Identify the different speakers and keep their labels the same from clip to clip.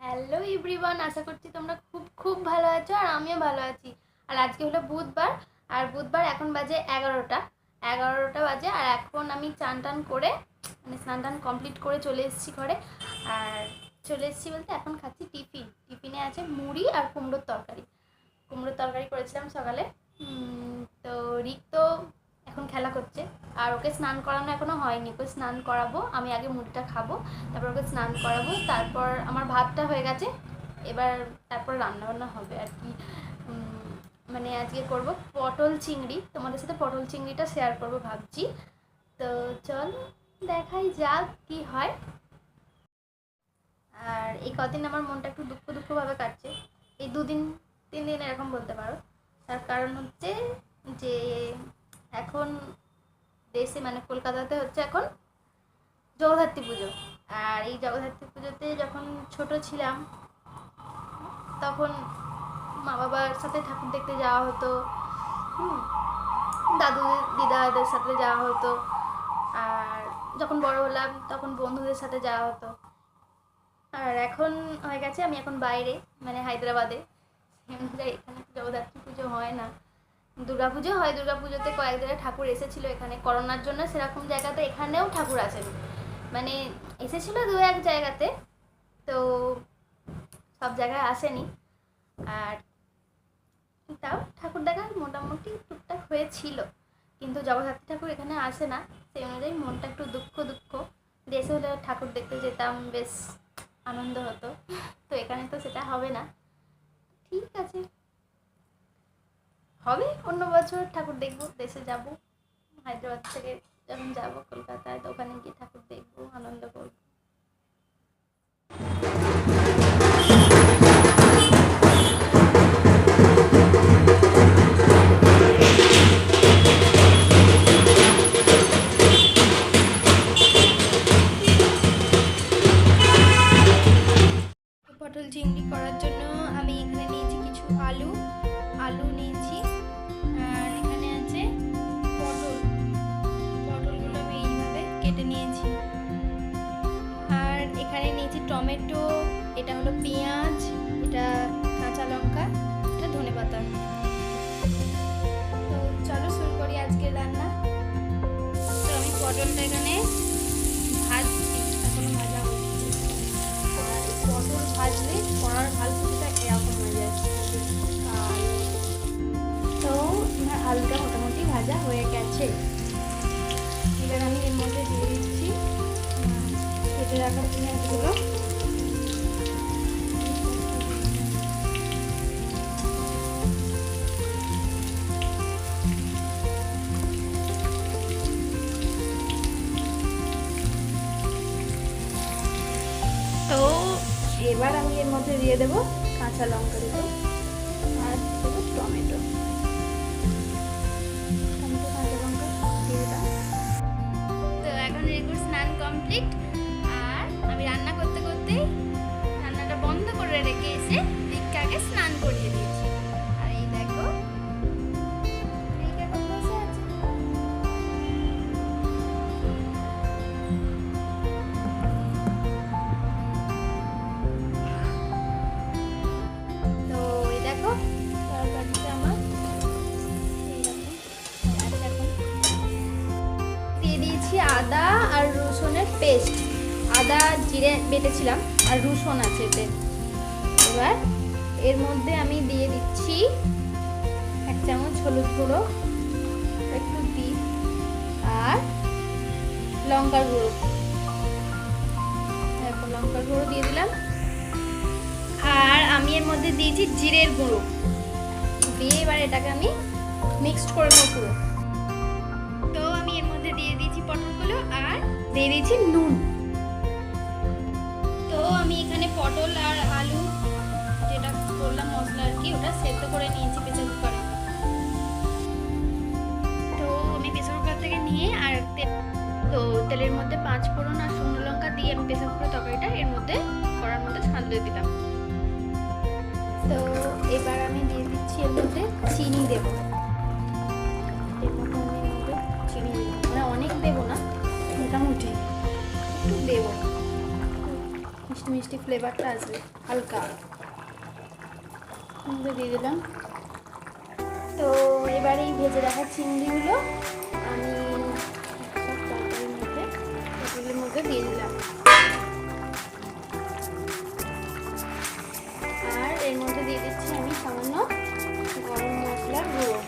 Speaker 1: Hello everyone আশা করছি তোমরা খুব খুব ভালো আছো আর আমিও ভালো আছি। আর আজকে হলো বুধবার, আর বুধবার এখন বাজে এগারোটা। এগারোটা বাজে আর এখন আমি চান টান করে মানে স্নান টান কমপ্লিট করে চলে এসেছি ঘরে। আর চলে এসেছি বলতে এখন খাচ্ছি টিফিন। টিফিনে আছে মুড়ি আর কুমড়োর তরকারি। কুমড়োর তরকারি করেছিলাম সকালে। তো রিক তো এখন খেলা করছে। আর ওকে স্নান করানো এখনও হয়নি। ওকে স্নান করাবো, আমি আগে মুড়িটা খাব, তারপর ওকে স্নান করাবো, তারপর আমার ভাতটা হয়ে গেছে। এবার তারপর রান্না বান্না হবে আর কি। মানে আজকে করব পটল চিংড়ি। তোমাদের সাথে পটল চিংড়িটা শেয়ার করব ভাবছি। তো চল, দেখাই যাক কি হয়। আর এই কদিন আমার মনটা একটু দুঃখ দুঃখভাবে কাটছে। এই দুদিন, তিন দিন এরকম বলতে পারো। তার কারণ হচ্ছে যে এখন দেশে মানে কলকাতাতে হচ্ছে এখন জগদ্ধাত্রী পুজো। আর এই জগদ্ধাত্রী পুজোতে যখন ছোট ছিলাম, তখন মা বাবার সাথে ঠাকুর দেখতে যাওয়া হতো। দাদু দিদাদের সাথে যাওয়া হতো। আর যখন বড় হলাম, তখন বন্ধুদের সাথে যাওয়া হতো। আর এখন হয়ে গেছে, আমি এখন বাইরে মানে হায়দ্রাবাদে। এখানে জগদ্ধাত্রী পুজো হয় না। দুর্গাপুজো হয়। দুর্গাপুজোতে কয়েক জায়গায় ঠাকুর এসেছিল এখানে। করোনার জন্য সেরকম জায়গাতে এখানেও ঠাকুর আসেন। মানে এসেছিল দু এক জায়গাতে, তো সব জায়গায় আসেনি। আর তাও ঠাকুর দেখা মোটামুটি টুকটাক হয়েছিল। কিন্তু জগদ্ধাত্রী ঠাকুর এখানে আসে না। সেই অনুযায়ী মনটা একটু দুঃখ দুঃখ। দেশে হলে ঠাকুর দেখতে যেতাম, বেশ আনন্দ হতো। তো এখানে তো সেটা হবে না। ঠিক আছে। হবে, অন্য বছর ঠাকুর দেখব, দেশে যাব, হায়দ্রাবাদ থেকে যখন যাব কলকাতায়, তো ওখানে গিয়ে ঠাকুর দেখব, আনন্দ করব। এটা হলো পেঁয়াজ এটা কাঁচা লঙ্কা এটা ধনে পাতা। তো চলো শুরু করি আজকে রান্না। তো আমি পটলটা এখানে ভাজছি এখনও ভাজা হচ্ছে পটল ভাজলে কড়ার ভালপুরিটা এরকম হয়ে আর তো আমার আলুটা মোটামুটি ভাজা হয়ে গেছে। এবার আমি এর মধ্যে দিয়ে দিচ্ছি উম, কেটে রাখা পেঁয়াজগুলো। দিয়ে দেবো, কাঁচা লঙ্কা দেবো, আর দেবো টমেটো। টমেটো, কাঁচা লঙ্কা দিয়ে দাও তো এখন রেগুর স্নান কমপ্লিট। পেস্ট, আদা, জিরে বেটেছিলাম আর রসুন আছে এতে। এবার এর মধ্যে আমি দিয়ে দিচ্ছি এক চামচ হলুদ গুঁড়ো, একটু দিই আর লঙ্কার গুঁড়ো। দেখো লঙ্কার গুঁড়ো দিয়ে দিলাম। আর আমি এর মধ্যে দিয়েছি জিরের গুঁড়ো। দিয়ে এবার এটাকে আমি মিক্সড করে নেব পুরো। দিয়ে দিয়েছি নুন। তো আমি এখানে পটল আর আলু যেটা করলাম মশলা আর কি, ওটা সেদ্ধ করে নিয়েছি প্রেসার কুকারে। তো আমি প্রেসার কুকার থেকে নিয়ে আর তে- তেলের মধ্যে পাঁচ ফোড়ন আর শুকনো লঙ্কা দিয়ে আমি প্রেসার কুকার তরকারিটা এর মধ্যে করার মধ্যে ছান দিয়ে দিলাম। তো এবার আমি দিয়ে দিচ্ছি এর মধ্যে চিনি দেব। মিষ্টি ফ্লেভারটা আসবে হালকা। দিয়ে দিলাম। তো এবার ভেজে রাখা চিংড়িগুলো আমি মধ্যে মধ্যে দিয়ে দিলাম। আর এর মধ্যে দিয়ে দিচ্ছি আমি সামান্য গরম মশলার গুঁড়ো।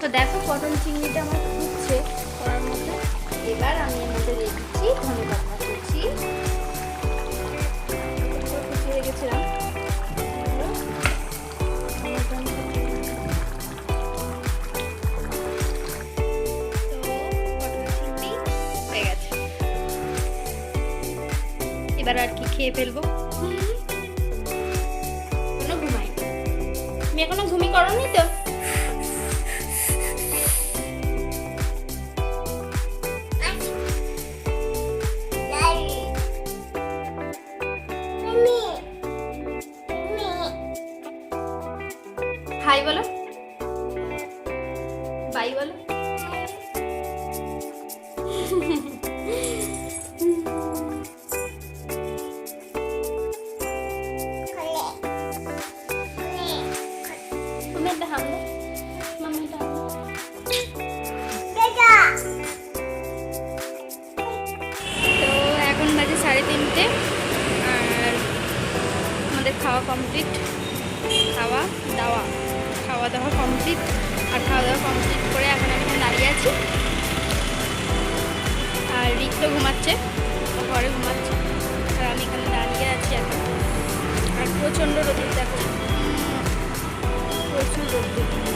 Speaker 1: তো দেখো পটল চিংড়িটা আমার ফুটছে, করার মধ্যে এবার আমি এর মধ্যে দিয়ে দিচ্ছি ধনে পাতা খেয়ে ফেলব। কোনো ঘুমাই তুমি এখনও ঘুমি করনি তো? হাই বলো। খাওয়া কমপ্লিট খাওয়া দাওয়া খাওয়া দাওয়া কমপ্লিট আর খাওয়া দাওয়া কমপ্লিট করে এখন আমি দাঁড়িয়ে আছি। আর রিক্ত ঘুমাচ্ছে, ও ঘরে ঘুমাচ্ছে। আর আমি এখানে দাঁড়িয়ে আছি এখন। আর প্রচণ্ড রোদ, দেখো। প্রচুর রোদ।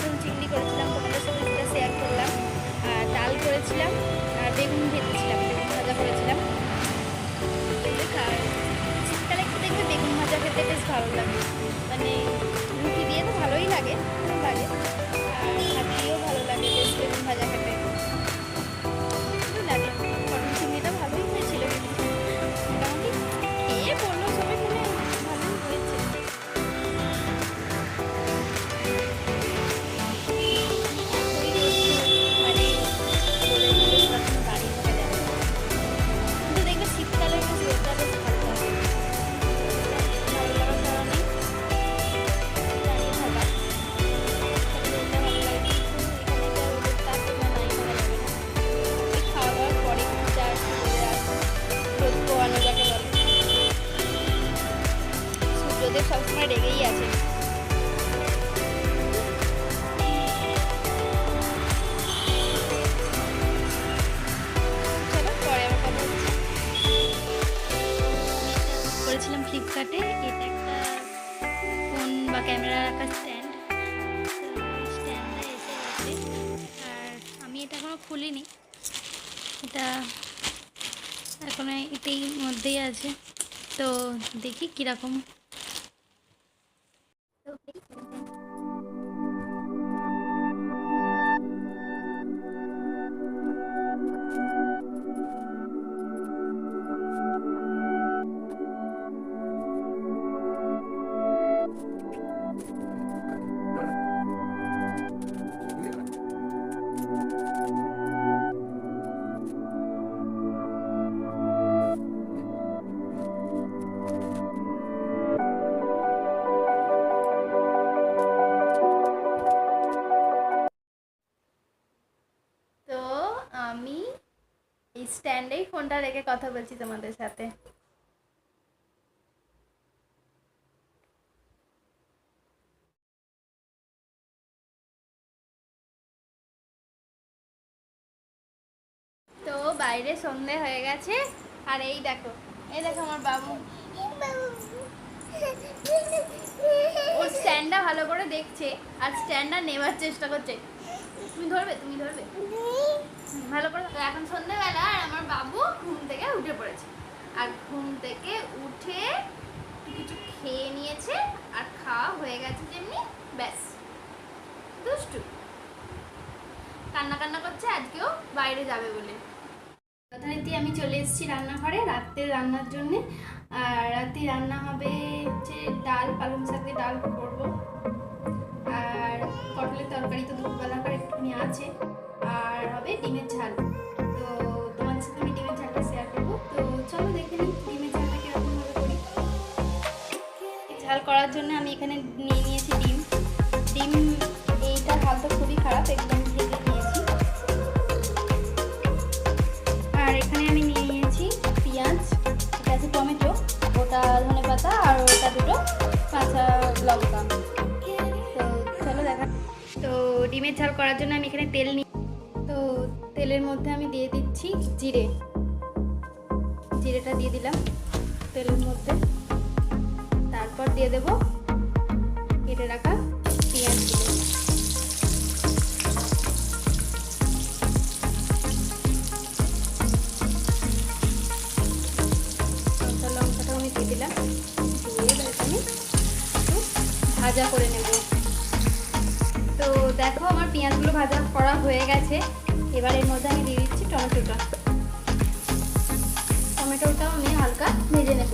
Speaker 1: পটল চিংড়ি করেছিলাম তোমাদের সঙ্গে সেটা শেয়ার করলাম, আর ডাল করেছিলাম, আর বেগুন ভেজেছিলাম, বেগুন ভাজা করেছিলাম। শীতকালে একটু দেখবে বেগুন ভাজা খেতে বেশ ভালো লাগে। মানে রুটি দিয়ে তো ভালোই লাগে। যাকে বলে সবসময় রেগেই আছে করেছিলাম ফ্লিপকার্টে এটা একটা ফোন বা ক্যামেরা রাখার স্ট্যান্ড স্ট্যান্ডটা এসে আর আমি এটা এখনও খুলিনি। এটা এখন এটাই মধ্যেই আছে। তো দেখি কীরকম ফোনটা রেখে কথা বলছি তোমাদের সাথে। তো বাইরে সন্ধে হয়ে গেছে, আর এই দেখো এই দেখো আমার বাবু। ওর স্ট্যান্ডটা ভালো করে দেখছে, আর স্ট্যান্ডটা নেওয়ার চেষ্টা করছে। তুমি ধরবে তুমি ধরবে? ভালো করে এখন সন্ধ্যেবেলা আর আমার বাবু ঘুম থেকে উঠে পড়েছে। আর ঘুম থেকে উঠে কিছু খেয়ে নিয়েছে আর খাওয়া হয়ে গেছে যেমনি, ব্যাস। দুষ্টু। কান্না কান্না করছে, আজকেও বাইরে যাবে বলে। যথারীতি আমি চলে এসেছি রান্নাঘরে রাত্রে রান্নার জন্যে। আর রাতে রান্না হবে হচ্ছে ডাল, পালং শাকের ডাল করব। আর পটলের তরকারি তো দুপুরবেলা করে একটুখানি আছে। হবে, ডিমের ঝাল। তো তোমাদের সাথে আমি ডিমের ঝালটা শেয়ার করব। তো চলো দেখে নিই ডিমের ঝালটা কীরকমভাবে করি। ঝাল করার জন্য আমি এখানে নিয়ে নিয়েছি ডিম। ডিম, এইটার হালটা খুবই খারাপ, একদম ভেজে নিয়েছি। আর এখানে আমি নিয়ে নিয়েছি পেঁয়াজ এটা আছে, টমেটো, ওটা ধনে পাতা আর ওটা দুটো কাঁচা লঙ্কা। তো চলো দেখা। তো ডিমের ঝাল করার জন্য আমি এখানে তেল নিই তো তেলের মধ্যে আমি দিয়ে দিচ্ছি জিরে। জিরেটা দিয়ে দিলাম তেলের মধ্যে। তারপর দিয়ে দেব কেটে রাখা পেঁয়াজগুলো কাঁচা লঙ্কাটাও আমি দিয়ে দিলাম। দিয়ে ভাজা করে নেব। তো দেখো আমার পেঁয়াজগুলো ভাজা করা হয়ে গেছে। এবার এর মধ্যে আমি দিয়ে দিচ্ছি টমেটোটা। টমেটোটাও আমি হালকা ভেজে নেব।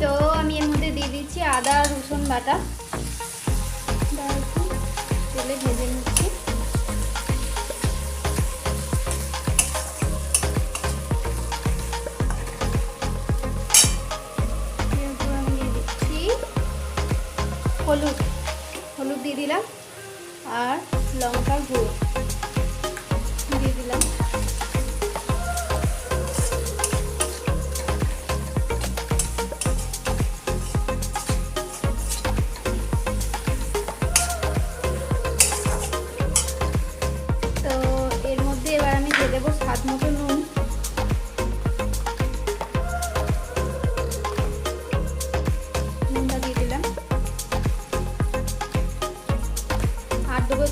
Speaker 1: তো আমি এর মধ্যে দিয়ে দিচ্ছি আদা, রসুন বাটা। তেলে ভেজে নিচ্ছি। স্বাদ মতো নুন। নুনটা দিয়ে দিলাম। আর দেবো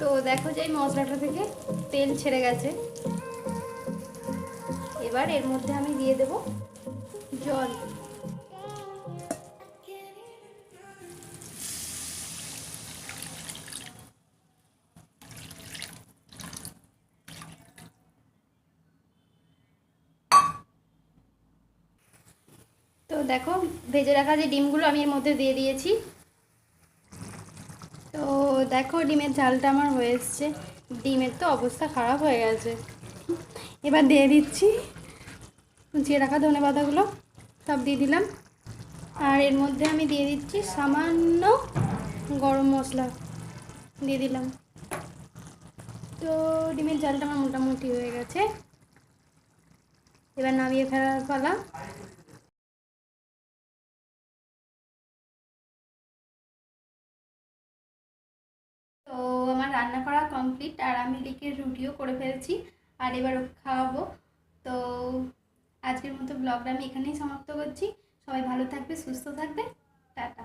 Speaker 1: তো দেখো যে মশলাটা থেকে তেল ছেড়ে গেছে। এবার এর মধ্যে আমি দিয়ে দেব জল। ভেজে রাখা যে ডিমগুলো আমি এর মধ্যে দিয়ে দিয়েছি। তো দেখো ডিমের ঝালটা আমার হয়ে এসছে। ডিমের তো অবস্থা খারাপ হয়ে গেছে। এবার দিয়ে দিচ্ছি কুচিয়ে রাখা ধনে পাতাগুলো, সব দিয়ে দিলাম। আর এর মধ্যে আমি দিয়ে দিচ্ছি সামান্য গরম মশলা, দিয়ে দিলাম। তো ডিমের ঝালটা আমার মোটামুটি হয়ে গেছে। এবার নামিয়ে ফেলার পালা। রান্না করা কমপ্লিট আর আমি লিখে রুটিও করে ফেলেছি, আর এবার খাওয়াবো। তো আজকের মতো ব্লগটা আমি এখানেই সমাপ্ত করছি। সবাই ভালো থাকবে, সুস্থ থাকবে। টাটা।